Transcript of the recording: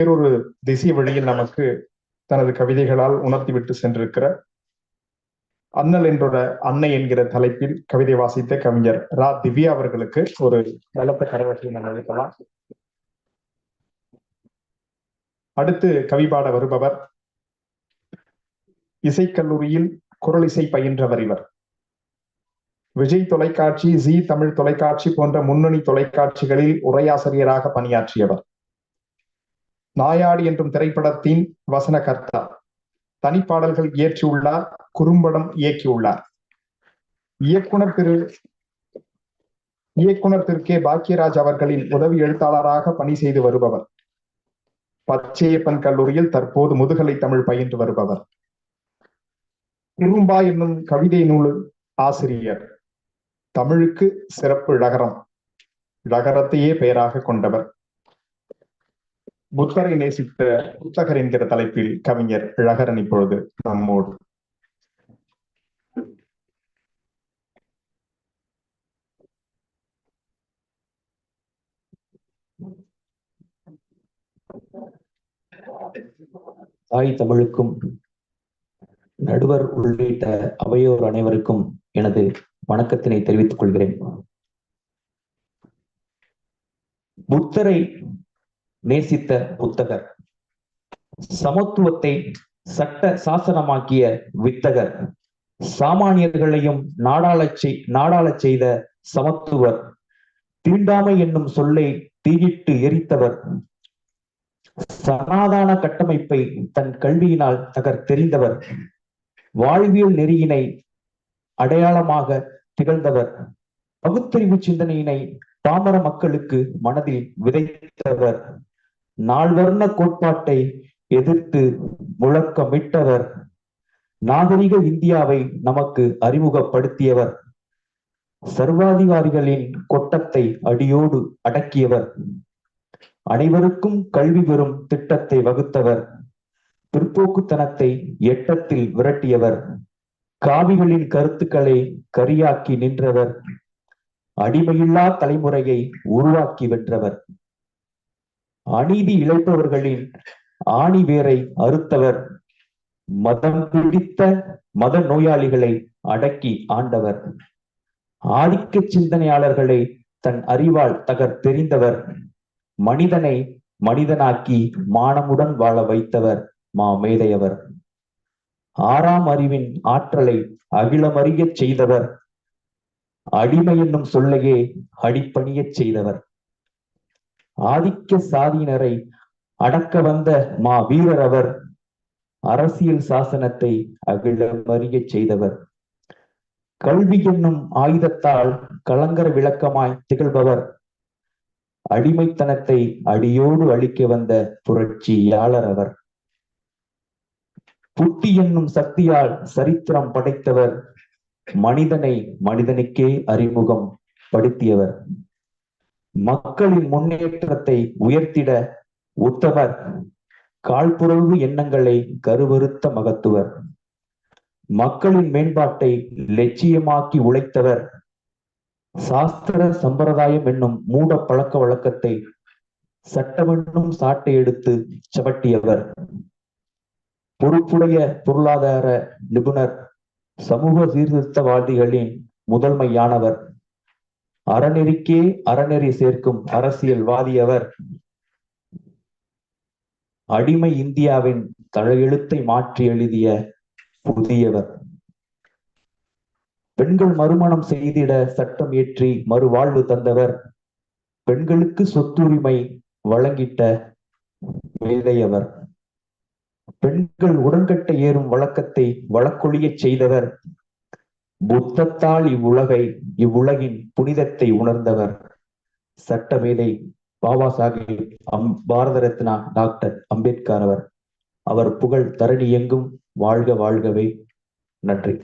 வேறொரு திசை வழியில் நமக்கு தனது கவிதைகளால் உணர்த்திவிட்டு சென்றிருக்கிற அண்ணல் என்றோட அன்னை என்கிற தலைப்பில் கவிதை வாசித்த கவிஞர் ரா. திவ்யா அவர்களுக்கு ஒரு நலத்த கரவசை நான் அளிக்கலாம். அடுத்து கவிபாட வருபவர் இசைக்கல்லூரியில் குரலிசை பயின்றவர் இவர். விஜய் தொலைக்காட்சி ஜி தமிழ் தொலைக்காட்சி போன்ற முன்னணி தொலைக்காட்சிகளில் உரையாசிரியராக பணியாற்றியவர். நாயாடி என்றும் திரைப்படத்தின் வசனகர்த்தா. தனிப்பாடல்கள் இயற்றியுள்ளார் குறும்படம் இயக்கியுள்ளார். இயக்குனர் திரு இயக்குனர் திரு கே. பாக்கியராஜ் அவர்களின் உதவி எழுத்தாளராக பணி செய்து வருபவர். பச்சையப்பன் கல்லூரியில் தற்போது முதுகலை தமிழ் பயின்று வருபவர். குறும்பா என்னும் கவிதை நூல் ஆசிரியர். தமிழுக்கு சிறப்பு ழகரம் ழகரத்தையே பெயராக கொண்டவர். புத்தரை நேசித்த புத்தகர் என்கிற தலைப்பில் கவிஞர் இழகரன் இப்பொழுது நம்மோடு. தாய் தமிழுக்கும் நடுவர் உள்ளிட்ட அவையோர் அனைவருக்கும் எனது வணக்கத்தினை தெரிவித்துக் கொள்கிறேன். புத்தரை நேசித்த புத்தகர். சமத்துவத்தை சட்ட சாசனமாக்கிய வித்தகர். சாமானியர்களையும் நாடாளச் செய் நாடாளச் செய்த சமத்துவர். தீண்டாமை என்னும் சொல்லை தீயிட்டு எரித்தவர். சனாதான கட்டமைப்பை தன் கல்வியினால் தகர் தெரிந்தவர். வாழ்வியல் நெறியினை அடையாளமாக திகழ்ந்தவர். பகுத்தறிவு சிந்தனையினை பாமர மக்களுக்கு மனதில் விதைத்தவர். நால்வர்ண கோட்பாட்டை எதிர்த்து முழக்கமிட்டவர். நாகரிக இந்தியாவை நமக்கு அறிமுகப்படுத்தியவர். சர்வாதிகாரிகளின் கொட்டத்தை அடியோடு அடக்கியவர். அனைவருக்கும் கல்வி பெறும் திட்டத்தை வகுத்தவர். பிற்போக்குத்தனத்தை எட்டத்தில் விரட்டியவர். காவிகளின் கருத்துக்களை கரியாக்கி நின்றவர். அடிமையில்லா தலைமுறையை உருவாக்கி வென்றவர். அநீதி இழைப்பவர்களின் ஆணி வேரை அறுத்தவர். மதம் பிடித்த மத நோயாளிகளை அடக்கி ஆண்டவர். ஆதிக்க சிந்தனையாளர்களை தன் அறிவால் தகர் தெரிந்தவர். மனிதனை மனிதனாக்கி மானமுடன் வாழ வைத்தவர் மா மேதையவர். ஆறாம் அறிவின் ஆற்றலை அகிலமறியச் செய்தவர். அடிமை என்னும் சொல்லையே அடிப்பணியச் செய்தவர். ஆதிக்க சாதியினரை அடக்க வந்த மா வீரர் அவர் அரசியல் சாசனத்தை அகிலமறியச் செய்தவர். கல்வி என்னும் ஆயுதத்தால் கலங்கர விளக்கமாய் திகழ்பவர். அடிமைத்தனத்தை அடியோடு அழிக்க வந்த புரட்சியாளர் அவர். புத்தி என்னும் சக்தியால் சரித்திரம் படைத்தவர். மனிதனை மனிதனுக்கே அறிமுகம் படுத்தியவர். மக்களின் முன்னேற்றத்தை உயர்த்திட உத்தவர். காழ்ப்புறவு எண்ணங்களை கருவறுத்த மகத்துவர். மக்களின் மேம்பாட்டை லட்சியமாக்கி உழைத்தவர். சாஸ்திர சம்பிரதாயம் என்னும் மூட பழக்க வழக்கத்தை சட்டமென்னும் சாட்டை எடுத்து சவட்டியவர். பொறுப்புடைய பொருளாதார நிபுணர் சமூக சீர்திருத்தவாதிகளின் முதன்மையானவர். அறநெறிக்கே அறநெறி சேர்க்கும் அரசியல்வாதியவர். அடிமை இந்தியாவின் தலையெழுத்தை மாற்றி எழுதிய புதியவர். பெண்கள் மறுமணம் செய்திட சட்டம் இயற்றி மறுவாழ்வு தந்தவர். பெண்களுக்கு சொத்துரிமை வழங்கிட்ட வேதையவர். பெண்கள் உடன்கட்டை ஏறும் வழக்கத்தை வழக்கொழியச் செய்தவர். புத்தத்தால் இவ்வுலகை இவ்வுலகின் புனிதத்தை உணர்ந்தவர் சட்டமேதை பாபா சாஹிப் அம் பாரத ரத்னா டாக்டர் அம்பேத்கர் அவர். அவர் புகழ் தரணி எங்கும் வாழ்க வாழ்கவே. நன்றி.